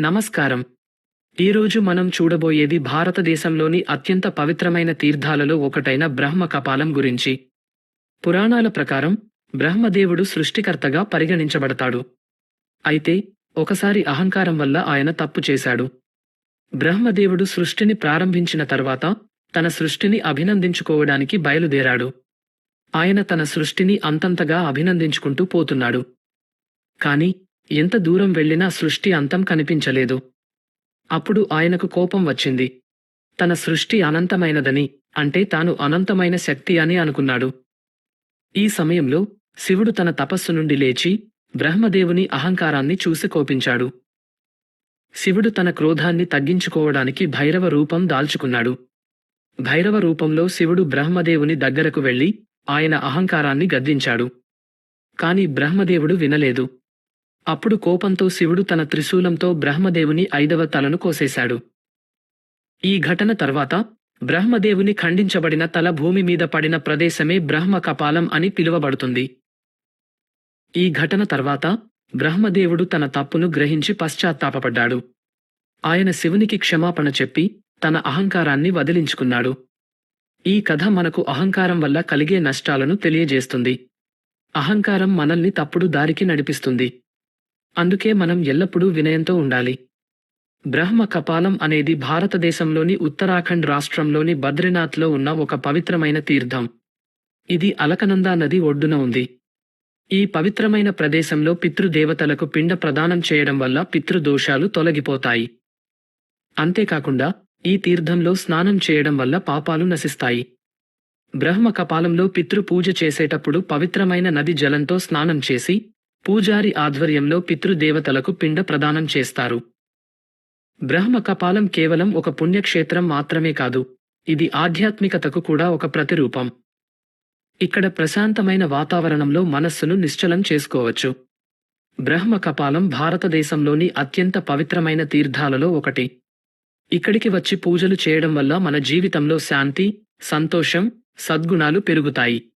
నమస్కారం. ఈరోజు మనం చూడబోయేది భారతదేశంలోని అత్యంత పవిత్రమైన తీర్థాలలో ఒకటైన బ్రహ్మ కపాలం గురించి. పురాణాల ప్రకారం బ్రహ్మదేవుడు సృష్టికర్తగా పరిగణించబడతాడు. అయితే ఒకసారి అహంకారం వల్ల ఆయన తప్పు చేశాడు. బ్రహ్మదేవుడు సృష్టిని ప్రారంభించిన తర్వాత తన సృష్టిని అభినందించుకోవడానికి బయలుదేరాడు. ఆయన తన సృష్టిని అంతంతగా అభినందించుకుంటూ పోతున్నాడు. కాని ఎంత దూరం వెళ్ళినా సృష్టి అంతం కనిపించలేదు. అప్పుడు ఆయనకు కోపం వచ్చింది. తన సృష్టి అనంతమైనదని అంటే తాను అనంతమైన శక్తి అని అనుకున్నాడు. ఈ సమయంలో శివుడు తన తపస్సు నుండి లేచి బ్రహ్మదేవుని అహంకారాన్ని చూసి కోపించాడు. శివుడు తన క్రోధాన్ని తగ్గించుకోవడానికి భైరవ రూపం దాల్చుకున్నాడు. భైరవ రూపంలో శివుడు బ్రహ్మదేవుని దగ్గరకు వెళ్ళి ఆయన అహంకారాన్ని గద్దించాడు. కాని బ్రహ్మదేవుడు వినలేదు. అప్పుడు కోపంతో శివుడు తన త్రిశూలంతో బ్రహ్మదేవుని ఐదవ తలను కోసేశాడు. ఈ ఘటన తర్వాత బ్రహ్మదేవుని ఖండించబడిన తల భూమి మీద పడిన ప్రదేశమే బ్రహ్మ కపాలం అని పిలువబడుతుంది. ఈ ఘటన తర్వాత బ్రహ్మదేవుడు తన తప్పును గ్రహించి పశ్చాత్తాపపడ్డాడు. ఆయన శివునికి క్షమాపణ చెప్పి తన అహంకారాన్ని వదిలించుకున్నాడు. ఈ కథ మనకు అహంకారం వల్ల కలిగే నష్టాలను తెలియజేస్తుంది. అహంకారం మనల్ని తప్పుడు దారికి నడిపిస్తుంది. అందుకే మనం ఎల్లప్పుడూ వినయంతో ఉండాలి. బ్రహ్మ కపాలం అనేది భారతదేశంలోని ఉత్తరాఖండ్ రాష్ట్రంలోని బద్రీనాథ్లో ఉన్న ఒక పవిత్రమైన తీర్థం. ఇది అలకనందా నది ఒడ్డున ఉంది. ఈ పవిత్రమైన ప్రదేశంలో పితృదేవతలకు పిండ ప్రదానం చేయడం వల్ల పితృదోషాలు తొలగిపోతాయి. అంతేకాకుండా ఈ తీర్థంలో స్నానం చేయడం వల్ల పాపాలు నశిస్తాయి. బ్రహ్మ కపాలంలో పితృ పూజ చేసేటప్పుడు పవిత్రమైన నది జలంతో స్నానం చేసి పూజారి ఆధ్వర్యంలో పితృదేవతలకు పిండ ప్రదానం చేస్తారు. బ్రహ్మ కపాలం కేవలం ఒక పుణ్యక్షేత్రం మాత్రమే కాదు ఇది ఆధ్యాత్మికతకు కూడా ఒక ప్రతిరూపం. ఇక్కడ ప్రశాంతమైన వాతావరణంలో మనస్సును నిశ్చలం చేసుకోవచ్చు. బ్రహ్మ కపాలం భారతదేశంలోని అత్యంత పవిత్రమైన తీర్థాలలో ఒకటి. ఇక్కడికి వచ్చి పూజలు చేయడం వల్ల మన జీవితంలో శాంతి సంతోషం సద్గుణాలు పెరుగుతాయి.